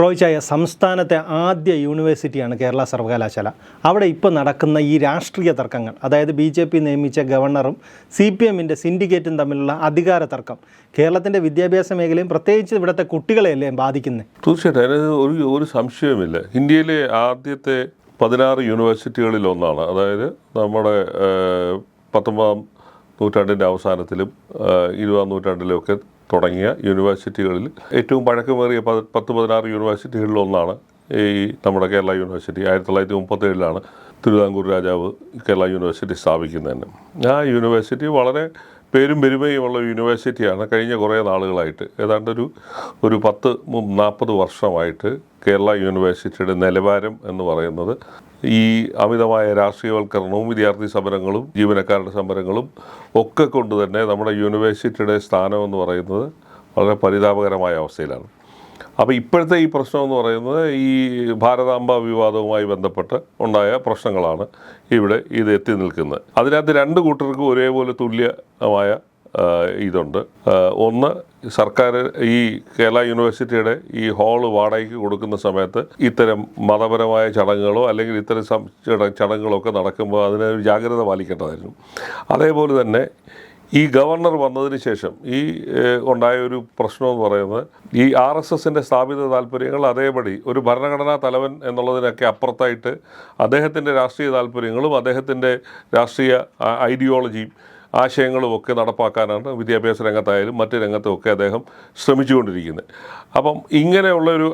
റോയ്ച്ചായ സംസ്ഥാനത്തെ ആദ്യ യൂണിവേഴ്സിറ്റിയാണ് കേരള സർവകലാശാല. അവിടെ ഇപ്പോൾ നടക്കുന്ന ഈ രാഷ്ട്രീയ തർക്കങ്ങൾ അതായത് ബി ജെ പി നിയമിച്ച ഗവർണറും സി പി എമ്മിന്റെ സിൻഡിക്കേറ്റും തമ്മിലുള്ള അധികാര തർക്കം കേരളത്തിന്റെ വിദ്യാഭ്യാസ മേഖലയും പ്രത്യേകിച്ച് ഇവിടുത്തെ കുട്ടികളെയല്ലേ ബാധിക്കുന്നത് തീർച്ചയായിട്ടും. അതിന് ഒരു ഒരു സംശയവുമില്ല. ഇന്ത്യയിലെ ആദ്യത്തെ പതിനാറ് യൂണിവേഴ്സിറ്റികളിൽ ഒന്നാണ്. അതായത് നമ്മുടെ പത്തൊമ്പതാം നൂറ്റാണ്ടിന്റെ അവസാനത്തിലും ഇരുപതാം നൂറ്റാണ്ടിലും ഒക്കെ തുടങ്ങിയ യൂണിവേഴ്സിറ്റികളിൽ ഏറ്റവും പഴക്കമേറിയ പത് പത്ത് പതിനാറ് യൂണിവേഴ്സിറ്റികളിൽ ഒന്നാണ് ഈ നമ്മുടെ കേരള യൂണിവേഴ്സിറ്റി. ആയിരത്തി തൊള്ളായിരത്തി മുപ്പത്തേഴിലാണ് തിരുവിതാംകൂർ രാജാവ് കേരള യൂണിവേഴ്സിറ്റി സ്ഥാപിക്കുന്നത് തന്നെ ആ യൂണിവേഴ്സിറ്റി വളരെ പേരും പെരുമയുമുള്ള യൂണിവേഴ്സിറ്റിയാണ് കഴിഞ്ഞ കുറേ നാളുകളായിട്ട്. ഏതാണ്ട് ഒരു പത്ത് നാൽപ്പത് വർഷമായിട്ട് കേരള യൂണിവേഴ്സിറ്റിയുടെ നിലവാരം എന്ന് പറയുന്നത് ഈ അമിതമായ രാഷ്ട്രീയവൽക്കരണവും വിദ്യാർത്ഥി സമരങ്ങളും ജീവനക്കാരുടെ സമരങ്ങളും ഒക്കെ കൊണ്ട് തന്നെ നമ്മുടെ യൂണിവേഴ്സിറ്റിയുടെ സ്ഥാനം എന്ന് പറയുന്നത് വളരെ പരിതാപകരമായ അവസ്ഥയിലാണ്. അപ്പോൾ ഇപ്പോഴത്തെ ഈ പ്രശ്നം എന്ന് പറയുന്നത് ഈ ഭാരതാംബ വിവാദവുമായി ബന്ധപ്പെട്ട് ഉണ്ടായ പ്രശ്നങ്ങളാണ് ഇവിടെ ഇത് എത്തി നിൽക്കുന്നത്. അതിനകത്ത് രണ്ട് കൂട്ടർക്കും ഒരേപോലെ തുല്യമായ ഇതുണ്ട്. ഒന്ന് സർക്കാർ ഈ കേരള യൂണിവേഴ്സിറ്റിയുടെ ഈ ഹാൾ വാടകയ്ക്ക് കൊടുക്കുന്ന സമയത്ത് ഇത്തരം മതപരമായ ചടങ്ങുകളോ അല്ലെങ്കിൽ ഇത്തരം സം- ചട- ചടങ്ങുകളോ നടക്കുമ്പോൾ അതിന് ജാഗ്രത പാലിക്കേണ്ടതായിരുന്നു. അതേപോലെ തന്നെ ഈ ഗവർണർ വന്നതിന് ശേഷം ഈ ഉണ്ടായ ഒരു പ്രശ്നം എന്ന് പറയുന്നത് ഈ ആർ എസ് എസിന്റെ സ്ഥാപിത താല്പര്യങ്ങൾ അതേപടി ഒരു ഭരണഘടനാ തലവൻ എന്നുള്ളതിനൊക്കെ അപ്പുറത്തായിട്ട് അദ്ദേഹത്തിന്റെ രാഷ്ട്രീയ താല്പര്യങ്ങളും അദ്ദേഹത്തിന്റെ രാഷ്ട്രീയ ഐഡിയോളജിയും ആശയങ്ങളും ഒക്കെ നടപ്പാക്കാനാണ് വിദ്യാഭ്യാസ രംഗത്തായാലും മറ്റ് രംഗത്തും ഒക്കെ അദ്ദേഹം ശ്രമിച്ചുകൊണ്ടിരിക്കുന്നത്. അപ്പം ഇങ്ങനെയുള്ള ഒരു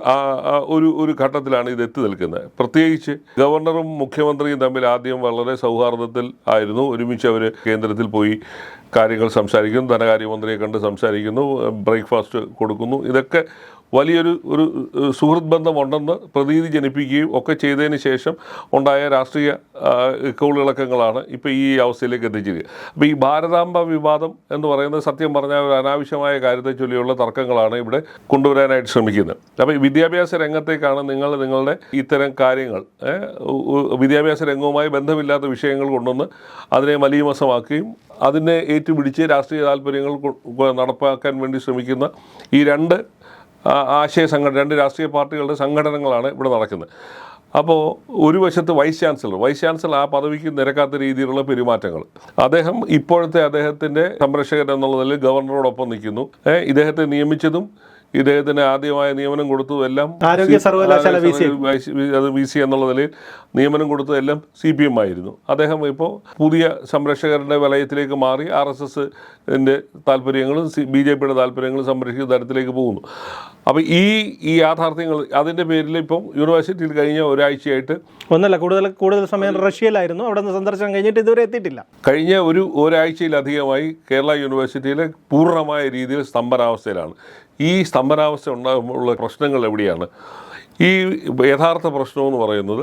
ഒരു ഒരു ഘട്ടത്തിലാണ് ഇത് എത്തി നിൽക്കുന്നത്. പ്രത്യേകിച്ച് ഗവർണറും മുഖ്യമന്ത്രിയും തമ്മിൽ ആദ്യം വളരെ സൗഹാർദ്ദത്തിൽ ആയിരുന്നു. ഒരുമിച്ച് അവർ കേന്ദ്രത്തിൽ പോയി കാര്യങ്ങൾ സംസാരിക്കുന്നു ധനകാര്യമന്ത്രിയെ കണ്ട് സംസാരിക്കുന്നു ബ്രേക്ക്ഫാസ്റ്റ് കൊടുക്കുന്നു. ഇതൊക്കെ വലിയൊരു ഒരു സുഹൃത് ബന്ധമുണ്ടെന്ന് പ്രതീതി ജനിപ്പിക്കുകയും ഒക്കെ ചെയ്തതിന് ശേഷം ഉണ്ടായ രാഷ്ട്രീയ കൗളിളക്കങ്ങളാണ് ഇപ്പോൾ ഈ അവസ്ഥയിലേക്ക് എത്തിച്ചിരിക്കുക അപ്പോൾ ഈ ഭാരതാംബ വിവാദം എന്ന് പറയുന്നത് സത്യം പറഞ്ഞാൽ ഒരു അനാവശ്യമായ കാര്യത്തെ ചൊല്ലിയുള്ള തർക്കങ്ങളാണ് ഇവിടെ കൊണ്ടുവരാനായിട്ട് ശ്രമിക്കുന്നത്. അപ്പോൾ വിദ്യാഭ്യാസ രംഗത്തേക്കാണ് നിങ്ങൾ നിങ്ങളുടെ ഇത്തരം കാര്യങ്ങൾ വിദ്യാഭ്യാസ രംഗവുമായി ബന്ധമില്ലാത്ത വിഷയങ്ങൾ കൊണ്ടുവന്ന് അതിനെ മലീമസമാക്കുകയും അതിനെ ഏറ്റുപിടിച്ച് രാഷ്ട്രീയ താല്പര്യങ്ങൾ നടപ്പാക്കാൻ വേണ്ടി ശ്രമിക്കുന്ന ഈ രണ്ട് ആശയ സംഘടന രണ്ട് രാഷ്ട്രീയ പാർട്ടികളുടെ സംഘടനകളാണ് ഇവിടെ നടക്കുന്നത്. അപ്പോൾ ഒരു വശത്ത് വൈസ് ചാൻസലർ വൈസ് ചാൻസലർ ആ പദവിക്ക് നിരക്കാത്ത രീതിയിലുള്ള പെരുമാറ്റങ്ങൾ. അദ്ദേഹം ഇപ്പോഴത്തെ അദ്ദേഹത്തിന്റെ സംരക്ഷകൻ എന്നുള്ള നിലയിൽ ഗവർണറോടൊപ്പം നിൽക്കുന്നു. ഇദ്ദേഹത്തെ നിയമിച്ചതും ഇദ്ദേഹത്തിന് ആദ്യമായ നിയമനം കൊടുത്തു എല്ലാം ആരോഗ്യ സർവകലാശാല വി സി. വൈസ് അത് വി സി എന്നുള്ള നിലയിൽ നിയമനം കൊടുത്തതെല്ലാം സി പി എം ആയിരുന്നു. അദ്ദേഹം ഇപ്പോൾ പുതിയ സംരക്ഷകരുടെ വലയത്തിലേക്ക് മാറി ആർ എസ് എസിന്റെ താല്പര്യങ്ങളും സി ബി ജെ പിയുടെ താല്പര്യങ്ങളും സംരക്ഷിക്കുന്ന തരത്തിലേക്ക് പോകുന്നു. അപ്പോൾ ഈ ഈ യാഥാർത്ഥ്യങ്ങൾ അതിന്റെ പേരിൽ ഇപ്പം യൂണിവേഴ്സിറ്റിയിൽ കഴിഞ്ഞ ഒരാഴ്ചയായിട്ട് ഒന്നല്ല കൂടുതൽ കൂടുതൽ സമയം റഷ്യയിലായിരുന്നു. അവിടെ നിന്ന് സന്ദർശനം കഴിഞ്ഞിട്ട് ഇതുവരെ എത്തിയിട്ടില്ല. കഴിഞ്ഞ ഒരു ഒരാഴ്ചയിലധികമായി കേരള യൂണിവേഴ്സിറ്റിയിലെ പൂർണമായ രീതിയിൽ സ്തംഭനാവസ്ഥയിലാണ്. ഈ സ്തംഭനാവസ്ഥ ഉണ്ടാകുമ്പോഴുള്ള പ്രശ്നങ്ങൾ എവിടെയാണ്? ഈ യഥാർത്ഥ പ്രശ്നമെന്ന് പറയുന്നത്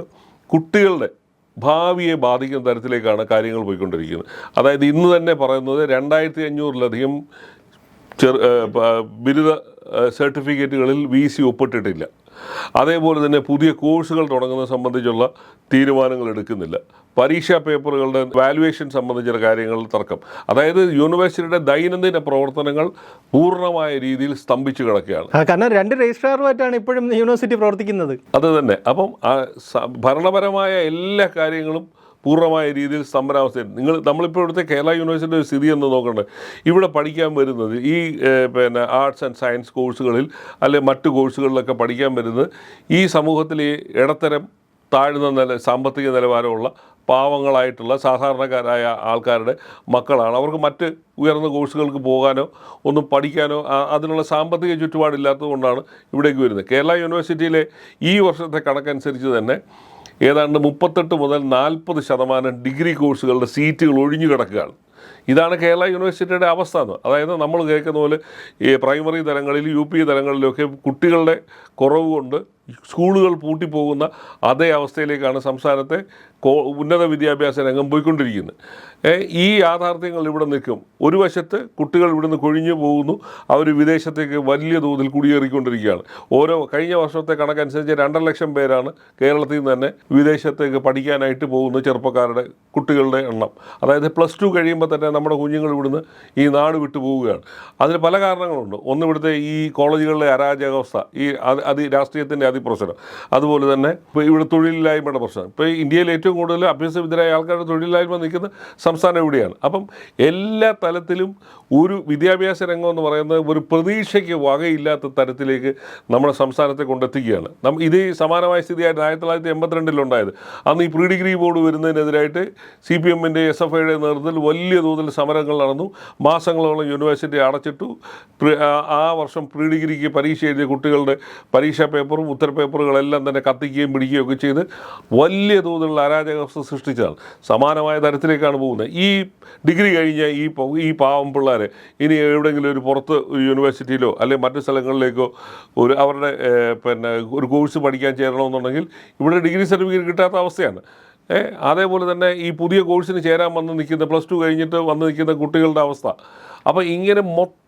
കുട്ടികളുടെ ഭാവിയെ ബാധിക്കുന്ന തരത്തിലേക്കാണ് കാര്യങ്ങൾ പോയിക്കൊണ്ടിരിക്കുന്നത്. അതായത് ഇന്ന് തന്നെ പറയുന്നത് രണ്ടായിരത്തി അഞ്ഞൂറിലധികം ചെറു ബിരുദ സർട്ടിഫിക്കറ്റുകളിൽ വി സി ഒപ്പിട്ടിട്ടില്ല. അതേപോലെ തന്നെ പുതിയ കോഴ്സുകൾ തുടങ്ങുന്നത് സംബന്ധിച്ചുള്ള തീരുമാനങ്ങൾ എടുക്കുന്നില്ല. പരീക്ഷാ പേപ്പറുകളുടെ വാലുവേഷൻ സംബന്ധിച്ച കാര്യങ്ങളിൽ തർക്കം. അതായത് യൂണിവേഴ്സിറ്റിയുടെ ദൈനംദിന പ്രവർത്തനങ്ങൾ പൂർണമായ രീതിയിൽ സ്തംഭിച്ചു കിടക്കുകയാണ്. കാരണം രണ്ട് രജിസ്ട്രാറുമായിട്ടാണ് ഇപ്പോഴും യൂണിവേഴ്സിറ്റി പ്രവർത്തിക്കുന്നത്. അത് തന്നെ. അപ്പം ഭരണപരമായ എല്ലാ കാര്യങ്ങളും പൂർണമായ രീതിയിൽ സ്തംഭനാവസ്ഥ നിങ്ങൾ നമ്മളിപ്പോൾ ഇവിടുത്തെ കേരള യൂണിവേഴ്സിറ്റിയുടെ ഒരു സ്ഥിതി എന്ന് നോക്കണ്ടേ? ഇവിടെ പഠിക്കാൻ വരുന്നത് ഈ പിന്നെ ആർട്സ് ആൻഡ് സയൻസ് കോഴ്സുകളിൽ അല്ലെ മറ്റു കോഴ്സുകളിലൊക്കെ പഠിക്കാൻ വരുന്നത് ഈ സമൂഹത്തിലെ ഇടത്തരം താഴ്ന്ന നില സാമ്പത്തിക നിലവാരമുള്ള പാവങ്ങളായിട്ടുള്ള സാധാരണക്കാരായ ആൾക്കാരുടെ മക്കളാണ്. അവർക്ക് മറ്റ് ഉയർന്ന കോഴ്സുകൾക്ക് പോകാനോ ഒന്നും പഠിക്കാനോ അതിനുള്ള സാമ്പത്തിക ചുറ്റുപാടില്ലാത്തത് കൊണ്ടാണ് ഇവിടേക്ക് വരുന്നത്. കേരള യൂണിവേഴ്സിറ്റിയിലെ ഈ വർഷത്തെ കണക്കനുസരിച്ച് തന്നെ ഏതാണ്ട് മുപ്പത്തെട്ട് മുതൽ നാൽപ്പത് ശതമാനം ഡിഗ്രി കോഴ്സുകളുടെ സീറ്റുകൾ ഒഴിഞ്ഞു കിടക്കുകയാണ്. ഇതാണ് കേരള യൂണിവേഴ്സിറ്റിയുടെ അവസ്ഥ എന്ന്. അതായത് നമ്മൾ കേൾക്കുന്ന പോലെ ഈ പ്രൈമറി തലങ്ങളിൽ യു പി തലങ്ങളിലൊക്കെ കുട്ടികളുടെ കുറവ് കൊണ്ട് സ്കൂളുകൾ പൂട്ടിപ്പോകുന്ന അതേ അവസ്ഥയിലേക്കാണ് സംസ്ഥാനത്തെ ഉന്നത വിദ്യാഭ്യാസ രംഗം പോയിക്കൊണ്ടിരിക്കുന്നത് ഈ യാഥാർത്ഥ്യങ്ങൾ ഇവിടെ നിൽക്കും. ഒരു വശത്ത് കുട്ടികൾ ഇവിടുന്ന് കൊഴിഞ്ഞു പോകുന്നു. അവർ വിദേശത്തേക്ക് വലിയ തോതിൽ കുടിയേറിക്കൊണ്ടിരിക്കുകയാണ്. ഓരോ കഴിഞ്ഞ വർഷത്തെ കണക്കനുസരിച്ച് രണ്ടര ലക്ഷം പേരാണ് കേരളത്തിൽ നിന്ന് തന്നെ വിദേശത്തേക്ക് പഠിക്കാനായിട്ട് പോകുന്ന ചെറുപ്പക്കാരുടെ കുട്ടികളുടെ എണ്ണം. അതായത് പ്ലസ് ടു കഴിയുമ്പോൾ തന്നെ നമ്മുടെ കുഞ്ഞുങ്ങൾ ഇവിടുന്ന് ഈ നാട് വിട്ടു പോവുകയാണ്. അതിന് പല കാരണങ്ങളുണ്ട്. ഒന്ന് ഇവിടുത്തെ ഈ കോളേജുകളിലെ അരാജകാവസ്ഥ ഈ അതി രാഷ്ട്രീയത്തിന്റെ അതിപ്രശ്നം അതുപോലെ തന്നെ ഇപ്പോൾ ഇവിടെ തൊഴിലില്ലായ്മയുടെ പ്രശ്നം. ഇപ്പോൾ ഇന്ത്യയിൽ ഏറ്റവും കൂടുതൽ അഭ്യസവിദ്യരായ ആൾക്കാരുടെ തൊഴിലില്ലായ്മ നിൽക്കുന്ന സംസ്ഥാനം എവിടെയാണ് അപ്പം എല്ലാ തലത്തിലും ഒരു വിദ്യാഭ്യാസ രംഗം എന്ന് പറയുന്നത് ഒരു പ്രതീക്ഷയ്ക്ക് വകയില്ലാത്ത തരത്തിലേക്ക് നമ്മുടെ സംസ്ഥാനത്തെ കൊണ്ടെത്തിക്കുകയാണ്. നമ്മൾ ഇത് സമാനമായ സ്ഥിതിയായിട്ട് ആയിരത്തി തൊള്ളായിരത്തി എൺപത്തിരണ്ടിലുണ്ടായത് അന്ന് ഈ പ്രീ ഡിഗ്രി ബോർഡ് വരുന്നതിനെതിരായിട്ട് സി പി എമ്മിന്റെ എസ് എഫ് ഐയുടെ നേതൃത്വത്തിൽ വലിയ തോതിൽ സമരങ്ങൾ നടന്നു. മാസങ്ങളോളം യൂണിവേഴ്സിറ്റി അടച്ചിട്ടു. ആ- ആ വർഷം പ്രീ ഡിഗ്രിക്ക് പരീക്ഷ എഴുതിയ കുട്ടികളുടെ പരീക്ഷാ പേപ്പറും ഉത്തരപേപ്പറുകളെല്ലാം തന്നെ കത്തിക്കുകയും പിടിക്കുകയും ഒക്കെ ചെയ്ത് വലിയ തോതിലുള്ള അരാജകാവസ്ഥ സൃഷ്ടിച്ചതാണ്. സമാനമായ തരത്തിലേക്കാണ് പോകുന്നത്. ഈ ഡിഗ്രി കഴിഞ്ഞ ഈ ഈ പാവം പിള്ളേരെ ഇനി എവിടെയെങ്കിലും ഒരു പുറത്ത് യൂണിവേഴ്സിറ്റിയിലോ അല്ലെങ്കിൽ മറ്റു സ്ഥലങ്ങളിലേക്കോ ഒരു അവരുടെ പിന്നെ ഒരു കോഴ്സ് പഠിക്കാൻ ചേരണമെന്നുണ്ടെങ്കിൽ ഇവിടെ ഡിഗ്രി സർട്ടിഫിക്കറ്റ് കിട്ടാത്ത അവസ്ഥയാണ്. അതേപോലെ തന്നെ ഈ പുതിയ കോഴ്സിന് ചേരാൻ വന്ന് നിൽക്കുന്ന പ്ലസ് ടു കഴിഞ്ഞിട്ട് വന്ന് നിൽക്കുന്ന കുട്ടികളുടെ അവസ്ഥ. അപ്പോൾ ഇങ്ങനെ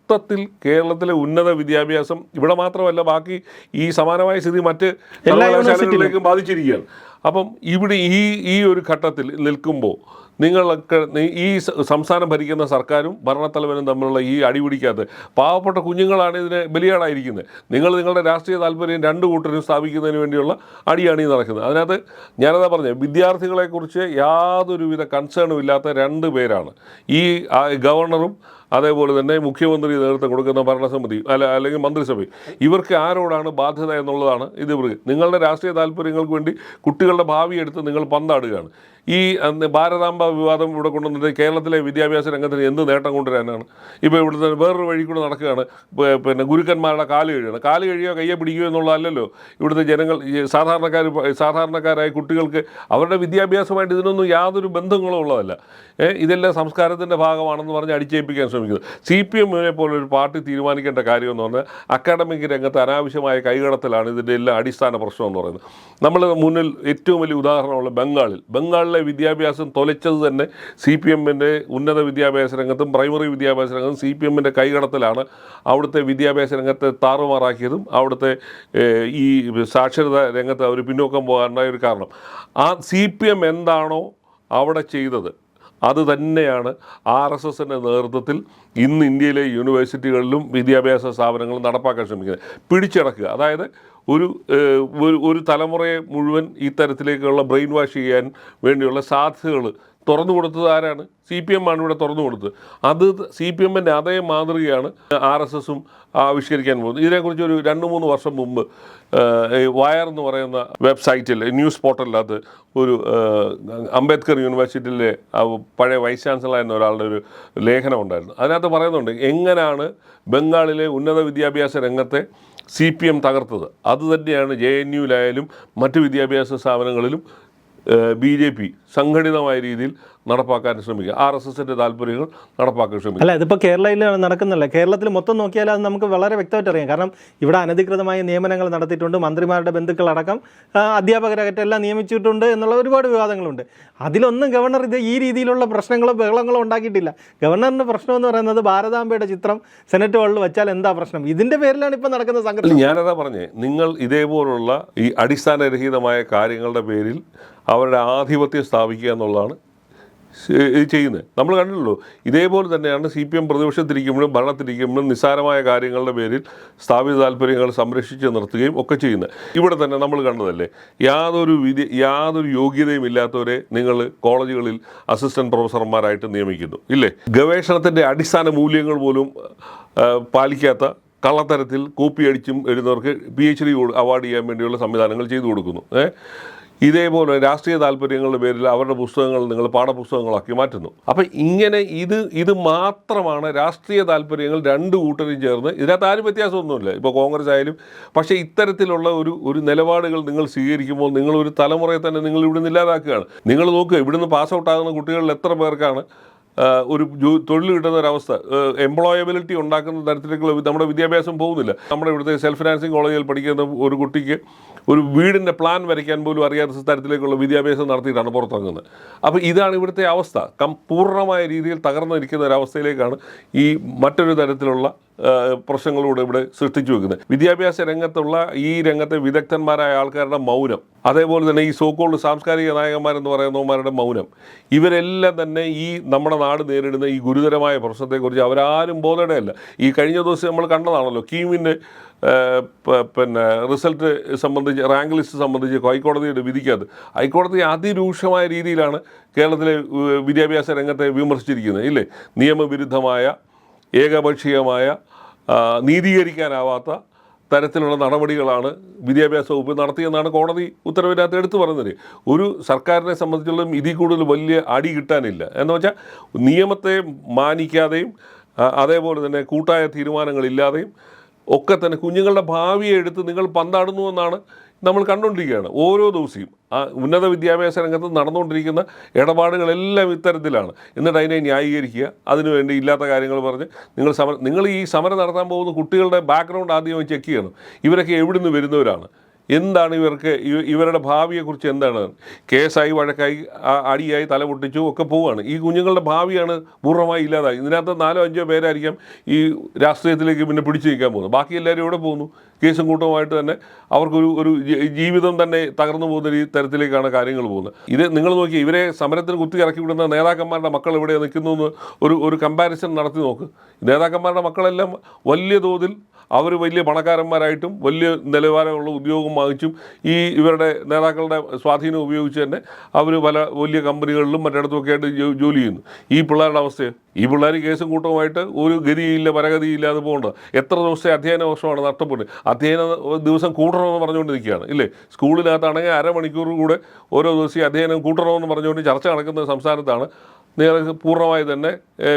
മൊത്തത്തിൽ കേരളത്തിലെ ഉന്നത വിദ്യാഭ്യാസം ഇവിടെ മാത്രമല്ല ബാക്കി ഈ സമാനമായ സ്ഥിതി മറ്റ് എല്ലാ സർവകലാശാലകളിലേക്കും ബാധിച്ചിരിക്കുകയാണ്. അപ്പം ഇവിടെ ഈ ഈ ഒരു ഘട്ടത്തിൽ നിൽക്കുമ്പോൾ നിങ്ങളൊക്കെ ഈ സംസ്ഥാനം ഭരിക്കുന്ന സർക്കാരും ഭരണത്തലവനും തമ്മിലുള്ള ഈ അടിപിടിക്കകത്ത് പാവപ്പെട്ട കുഞ്ഞുങ്ങളാണ് ഇതിന് ബലിയാടായിരിക്കുന്നത്. നിങ്ങൾ നിങ്ങളുടെ രാഷ്ട്രീയ താല്പര്യം രണ്ട് കൂട്ടരും സ്ഥാപിക്കുന്നതിന് വേണ്ടിയുള്ള അടിയാണ് ഈ നടക്കുന്നത്. അതിനകത്ത് ഞാനതാ പറഞ്ഞത് വിദ്യാർത്ഥികളെക്കുറിച്ച് യാതൊരുവിധ കൺസേണും ഇല്ലാത്ത രണ്ട് പേരാണ്. ഈ ഗവർണറും അതേപോലെ തന്നെ മുഖ്യമന്ത്രി നേതൃത്വം കൊടുക്കുന്ന ഭരണസമിതി അല്ല അല്ലെങ്കിൽ മന്ത്രിസഭ. ഇവർക്ക് ആരോടാണ് ബാധ്യത എന്നുള്ളതാണ് ഇത് നിങ്ങളുടെ രാഷ്ട്രീയ താല്പര്യങ്ങൾക്ക് വേണ്ടി കുട്ടികളുടെ ഭാവി എടുത്ത് നിങ്ങൾ പന്താടുകയാണ്. ഈ ഭാരതാംബ വിവാദം ഇവിടെ കൊണ്ടുവന്നിട്ട് കേരളത്തിലെ വിദ്യാഭ്യാസ രംഗത്തിന് എന്ത് നേട്ടം കൊണ്ടുവരാനാണ്? ഇപ്പോൾ ഇവിടുത്തെ വേറൊരു വഴി കൂടെ നടക്കുകയാണ്. പിന്നെ ഗുരുക്കന്മാരുടെ കാൽ കഴിയുകയാണ് കാൽ കഴിയോ കയ്യെ പിടിക്കുകയോ എന്നുള്ളതല്ലല്ലോ. ഇവിടുത്തെ ജനങ്ങൾ സാധാരണക്കാർ സാധാരണക്കാരായ കുട്ടികൾക്ക് അവരുടെ വിദ്യാഭ്യാസമായിട്ട് ഇതിനൊന്നും യാതൊരു ബന്ധങ്ങളോ ഉള്ളതല്ല. ഇതെല്ലാം സംസ്കാരത്തിന്റെ ഭാഗമാണെന്ന് പറഞ്ഞ് അടിച്ചേൽപ്പിക്കാൻ ശ്രമിക്കുന്നത്. സി പി എമ്മിനെ പോലൊരു പാർട്ടി തീരുമാനിക്കേണ്ട കാര്യമെന്ന് പറഞ്ഞാൽ അക്കാഡമിക് രംഗത്ത് അനാവശ്യമായ കൈകടത്തലാണ് ഇതിന്റെ എല്ലാ അടിസ്ഥാന പ്രശ്നം എന്ന് പറയുന്നത്. നമ്മൾ മുന്നിൽ ഏറ്റവും വലിയ ഉദാഹരണമുള്ള ബംഗാളിൽ. ബംഗാളിലെ വിദ്യാഭ്യാസം തൊലച്ചത് തന്നെ സി പി എമ്മിന്റെ ഉന്നത വിദ്യാഭ്യാസ രംഗത്തും പ്രൈമറി വിദ്യാഭ്യാസ രംഗത്തും സി പി എമ്മിന്റെ കൈകടത്തലാണ് അവിടുത്തെ വിദ്യാഭ്യാസ രംഗത്തെ താറുമാറാക്കിയതും അവിടുത്തെ ഈ സാക്ഷരത രംഗത്ത് അവർ പിന്നോക്കം പോകാനുണ്ടായ ഒരു കാരണം. ആ സി പി എം എന്താണോ അവിടെ ചെയ്തത് അത് തന്നെയാണ് ആർ എസ് എസിന്റെ നേതൃത്വത്തിൽ ഇന്ന് ഇന്ത്യയിലെ യൂണിവേഴ്സിറ്റികളിലും വിദ്യാഭ്യാസ സ്ഥാപനങ്ങളും നടപ്പാക്കാൻ ശ്രമിക്കുന്നത്. പിടിച്ചടക്കുക. അതായത് ഒരു ഒരു തലമുറയെ മുഴുവൻ ഈ തരത്തിലേക്കുള്ള ബ്രെയിൻ വാഷ് ചെയ്യാൻ വേണ്ടിയുള്ള സാധ്യതകൾ തുറന്നു കൊടുത്തത് ആരാണ്? സി പി എം ആണ് ഇവിടെ തുറന്നു കൊടുത്തത്. അത് സി പി എമ്മിന്റെ അതേ മാതൃകയാണ് ആർ എസ് എസും ആവിഷ്കരിക്കാൻ പോകുന്നത്. ഇതിനെക്കുറിച്ച് ഒരു രണ്ട് മൂന്ന് വർഷം മുമ്പ് വയർ എന്ന് പറയുന്ന വെബ്സൈറ്റിൽ ന്യൂസ് പോർട്ടലിനകത്ത് ഒരു അംബേദ്കർ യൂണിവേഴ്സിറ്റിയിലെ പഴയ വൈസ് ചാൻസലർ എന്ന ഒരാളുടെ ഒരു ലേഖനം ഉണ്ടായിരുന്നു. അതിനകത്ത് പറയുന്നുണ്ട് എങ്ങനെയാണ് ബംഗാളിലെ ഉന്നത വിദ്യാഭ്യാസ രംഗത്തെ സി പി എം തകർത്തത്? അത് തന്നെയാണ് ജെ എൻ യുവിലായാലും മറ്റ് വിദ്യാഭ്യാസ സ്ഥാപനങ്ങളിലും ബി ജെ പി സംഘടിതമായ രീതിയിൽ നടപ്പാക്കാൻ ശ്രമിക്കുക. ആർ എസ് എസിന്റെ താല്പര്യങ്ങൾ നടപ്പാക്കാൻ ശ്രമിക്കുക. അല്ല ഇതിപ്പോൾ കേരളയിൽ നടക്കുന്നില്ല? കേരളത്തിൽ മൊത്തം നോക്കിയാൽ അത് നമുക്ക് വളരെ വ്യക്തമായിട്ട് അറിയാം. കാരണം ഇവിടെ അനധികൃതമായ നിയമനങ്ങൾ നടത്തിയിട്ടുണ്ട്. മന്ത്രിമാരുടെ ബന്ധുക്കളടക്കം അധ്യാപകരകറ്റം എല്ലാം നിയമിച്ചിട്ടുണ്ട് എന്നുള്ള ഒരുപാട് വിവാദങ്ങളുണ്ട്. അതിലൊന്നും ഗവർണർ ഇത് ഈ രീതിയിലുള്ള പ്രശ്നങ്ങളോ ബഹളങ്ങളോ ഉണ്ടാക്കിയിട്ടില്ല. ഗവർണറിന്റെ പ്രശ്നം എന്ന് പറയുന്നത് ഭാരതാംബയുടെ ചിത്രം സെനറ്റ് ഹാളിൽ വെച്ചാൽ എന്താ പ്രശ്നം? ഇതിന്റെ പേരിലാണ് ഇപ്പോൾ നടക്കുന്ന സംഘടന ഞാനതാ പറഞ്ഞേ. നിങ്ങൾ ഇതേപോലുള്ള ഈ അടിസ്ഥാനരഹിതമായ കാര്യങ്ങളുടെ പേരിൽ അവരുടെ ആധിപത്യം സ്ഥാപിക്കുക എന്നുള്ളതാണ് ചെയ്യുന്നത്. നമ്മൾ കണ്ടല്ലോ ഇതേപോലെ തന്നെയാണ് സി പി എം പ്രതിപക്ഷത്തിരിക്കുമ്പോഴും ഭരണത്തിരിക്കുമ്പോഴും നിസ്സാരമായ കാര്യങ്ങളുടെ പേരിൽ സ്ഥാപിത താല്പര്യങ്ങൾ സംരക്ഷിച്ച് നിർത്തുകയും ഒക്കെ ചെയ്യുന്നത്. ഇവിടെ തന്നെ നമ്മൾ കണ്ടതല്ലേ യാതൊരു വിധി യാതൊരു യോഗ്യതയും ഇല്ലാത്തവരെ നിങ്ങൾ കോളേജുകളിൽ അസിസ്റ്റന്റ് പ്രൊഫസർമാരായിട്ട് നിയമിക്കുന്നു. ഇല്ലേ? ഗവേഷണത്തിന്റെ അടിസ്ഥാന മൂല്യങ്ങൾ പോലും പാലിക്കാത്ത കള്ളത്തരത്തിൽ കോപ്പി അടിച്ചും എഴുതുന്നവർക്ക് പി എച്ച് ഡി അവാർഡ് ചെയ്യാൻ വേണ്ടിയുള്ള സംവിധാനങ്ങൾ ചെയ്തു കൊടുക്കുന്നു. ഏ? ഇതേപോലെ രാഷ്ട്രീയ താല്പര്യങ്ങളുടെ പേരിൽ അവരുടെ പുസ്തകങ്ങൾ നിങ്ങൾ പാഠപുസ്തകങ്ങളാക്കി മാറ്റുന്നു. അപ്പം ഇങ്ങനെ ഇത് ഇത് മാത്രമാണ് രാഷ്ട്രീയ താല്പര്യങ്ങൾ രണ്ട് കൂട്ടരും ചേർന്ന് ഇതിനകത്ത് ആരും വ്യത്യാസമൊന്നുമില്ല. ഇപ്പോൾ കോൺഗ്രസ് ആയാലും പക്ഷേ ഇത്തരത്തിലുള്ള ഒരു ഒരു നിലപാടുകൾ നിങ്ങൾ സ്വീകരിക്കുമ്പോൾ നിങ്ങൾ ഒരു തലമുറയെ തന്നെ നിങ്ങൾ ഇവിടുന്ന് ഇല്ലാതാക്കുകയാണ്. നിങ്ങൾ നോക്കുക ഇവിടുന്ന് പാസ് ഔട്ട് ആകുന്ന കുട്ടികളിൽ എത്ര പേർക്കാണ് ഒരു തൊഴിൽ കിട്ടുന്ന ഒരവസ്ഥ. എംപ്ലോയബിലിറ്റി ഉണ്ടാക്കുന്ന തരത്തിലേക്കുള്ള നമ്മുടെ വിദ്യാഭ്യാസം പോകുന്നില്ല. നമ്മുടെ ഇവിടുത്തെ സെൽഫ് ഫിനാൻസിങ് കോളേജിൽ പഠിക്കുന്ന ഒരു കുട്ടിക്ക് ഒരു വീടിന്റെ പ്ലാൻ വരയ്ക്കാൻ പോലും അറിയാത്ത തരത്തിലേക്കുള്ള വിദ്യാഭ്യാസം നടത്തിയിട്ടാണ് പുറത്തിറങ്ങുന്നത്. അപ്പോൾ ഇതാണ് ഇവിടുത്തെ അവസ്ഥ. കം പൂർണമായ രീതിയിൽ തകർന്നിരിക്കുന്ന ഒരവസ്ഥയിലേക്കാണ് ഈ മറ്റൊരു തരത്തിലുള്ള പ്രശ്നങ്ങളൂടെ ഇവിടെ സൃഷ്ടിച്ചു വെക്കുന്നത്. വിദ്യാഭ്യാസ രംഗത്തുള്ള ഈ രംഗത്തെ വിദഗ്ധന്മാരായ ആൾക്കാരുടെ മൗനം അതേപോലെ തന്നെ ഈ സോക്കോൾഡ് സാംസ്കാരിക നായകന്മാരെന്ന് പറയുന്നവന്മാരുടെ മൗനം ഇവരെല്ലാം തന്നെ ഈ നമ്മുടെ നാട് നേരിടുന്ന ഈ ഗുരുതരമായ പ്രശ്നത്തെക്കുറിച്ച് അവരാരും ബോധയുടെയല്ല ഈ കഴിഞ്ഞ ദിവസം നമ്മൾ കണ്ടതാണല്ലോ കീമിന്റെ പിന്നെ റിസൾട്ട് സംബന്ധിച്ച് റാങ്ക് ലിസ്റ്റ് സംബന്ധിച്ച് ഹൈക്കോടതിയുടെ വിധിക്കകത്ത്. ഹൈക്കോടതി അതിരൂക്ഷമായ രീതിയിലാണ് കേരളത്തിലെ വിദ്യാഭ്യാസ രംഗത്തെ വിമർശിച്ചിരിക്കുന്നത് ഇല്ലേ? നിയമവിരുദ്ധമായ ഏകപക്ഷീയമായ നീതീകരിക്കാനാവാത്ത തരത്തിലുള്ള നടപടികളാണ് വിദ്യാഭ്യാസ വകുപ്പ് നടത്തിയെന്നാണ് കോടതി ഉത്തരവിനകത്ത് എടുത്തു പറയുന്നത് ഒരു സർക്കാരിനെ സംബന്ധിച്ചുള്ള ഇതിൽ കൂടുതൽ വലിയ അടി കിട്ടാനില്ല. എന്ന് വെച്ചാൽ നിയമത്തെ മാനിക്കാതെയും അതേപോലെ തന്നെ കൂട്ടായ തീരുമാനങ്ങളില്ലാതെയും ഒക്കെ തന്നെ കുഞ്ഞുങ്ങളുടെ ഭാവിയെ എടുത്ത് നിങ്ങൾ പന്താടുന്നു എന്നാണ് നമ്മൾ കണ്ടുകൊണ്ടിരിക്കുകയാണ് ഓരോ ദിവസവും ഉന്നത വിദ്യാഭ്യാസ രംഗത്ത് നടന്നുകൊണ്ടിരിക്കുന്ന ഇടപാടുകളെല്ലാം ഇത്തരത്തിലാണ്. എന്നിട്ട് അതിനെ ന്യായീകരിക്കുക. അതിനുവേണ്ടി ഇല്ലാത്ത കാര്യങ്ങൾ പറഞ്ഞ് നിങ്ങൾ സമരം നിങ്ങൾ ഈ സമരം നടത്താൻ പോകുന്ന കുട്ടികളുടെ ബാക്ക്ഗ്രൗണ്ട് ആദ്യം ചെക്ക് ചെയ്യണം. ഇവരൊക്കെ എവിടെ നിന്ന് വരുന്നവരാണ്? എന്താണ് ഇവർക്ക് ഇവ- ഇവരുടെ ഭാവിയെക്കുറിച്ച് എന്താണ്? കേസായി വഴക്കായി അടിയായി തല പൊട്ടിച്ചു ഒക്കെ പോവുകയാണ് ഈ കുഞ്ഞുങ്ങളുടെ ഭാവിയാണ് പൂർണമായി ഇല്ലാതായി. ഇതിനകത്ത് നാലോ അഞ്ചോ പേരായിരിക്കാം ഈ രാഷ്ട്രീയത്തിലേക്ക് പിന്നെ പിടിച്ചു നിൽക്കാൻ പോകുന്നത്. ബാക്കി എല്ലാവരും എവിടെ പോകുന്നു? കേസും കൂട്ടവുമായിട്ട് തന്നെ അവർക്കൊരു ഒരു ജീവിതം തന്നെ തകർന്നു പോകുന്ന ഈ തരത്തിലേക്കാണ് കാര്യങ്ങൾ പോകുന്നത്. ഇത് നിങ്ങൾ നോക്കി ഇവരെ സമരത്തിന് കുത്തി ഇറക്കി വിടുന്ന നേതാക്കന്മാരുടെ മക്കൾ എവിടെ നിൽക്കുന്നു എന്ന് ഒരു ഒരു കമ്പാരിസൺ നടത്തി നോക്ക്. നേതാക്കന്മാരുടെ മക്കളെല്ലാം വലിയ തോതിൽ അവർ വലിയ പണക്കാരന്മാരായിട്ടും വലിയ നിലവാരമുള്ള ഉദ്യോഗം വാങ്ങിച്ചും ഈ ഇവരുടെ നേതാക്കളുടെ സ്വാധീനം ഉപയോഗിച്ച് തന്നെ അവർ പല വലിയ കമ്പനികളിലും മറ്റിടത്തുമൊക്കെ ആയിട്ട് ജോലി ചെയ്യുന്നു. ഈ പിള്ളേരുടെ അവസ്ഥ ഈ പിള്ളേർ കേസും കൂട്ടവുമായിട്ട് ഒരു ഗതിയില്ല പരഗതിയില്ലാതെ പോകേണ്ടത് എത്ര ദിവസത്തെ അധ്യയന വർഷമാണ് നഷ്ടപ്പെടുന്നത്? അധ്യയന ദിവസം കൂട്ടണമെന്ന് പറഞ്ഞുകൊണ്ടിരിക്കുകയാണ്. ഇല്ലേ? സ്കൂളിനകത്താണെങ്കിൽ അരമണിക്കൂർ കൂടെ ഓരോ ദിവസം അധ്യയനം കൂട്ടണമെന്ന് പറഞ്ഞുകൊണ്ട് ചർച്ച നടക്കുന്ന സംസ്ഥാനത്താണ്. നിങ്ങൾക്ക് പൂർണമായി തന്നെ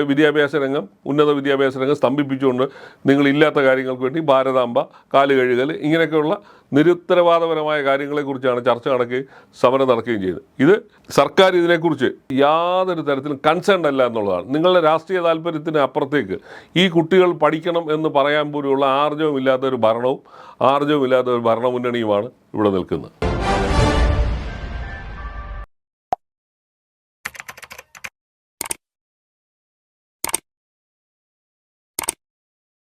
വിദ്യാഭ്യാസ രംഗം ഉന്നത വിദ്യാഭ്യാസ രംഗം സ്തംഭിപ്പിച്ചുകൊണ്ട് നിങ്ങളില്ലാത്ത കാര്യങ്ങൾക്ക് വേണ്ടി ഭാരതാംബ കാൽ കഴുകൽ ഇങ്ങനെയൊക്കെയുള്ള നിരുത്തരവാദപരമായ കാര്യങ്ങളെക്കുറിച്ചാണ് ചർച്ച നടക്കുകയും സമരം നടക്കുകയും ചെയ്തത്. ഇത് സർക്കാർ ഇതിനെക്കുറിച്ച് യാതൊരു തരത്തിലും കൺസേൺ അല്ല എന്നുള്ളതാണ്. നിങ്ങളുടെ രാഷ്ട്രീയ താല്പര്യത്തിന് അപ്പുറത്തേക്ക് ഈ കുട്ടികൾ പഠിക്കണം എന്ന് പറയാൻ പോലുള്ള ആർജവമില്ലാത്ത ഒരു ഭരണവും ആർജവമില്ലാത്ത ഒരു ഭരണമുന്നണിയുമാണ് ഇവിടെ നിൽക്കുന്നത്.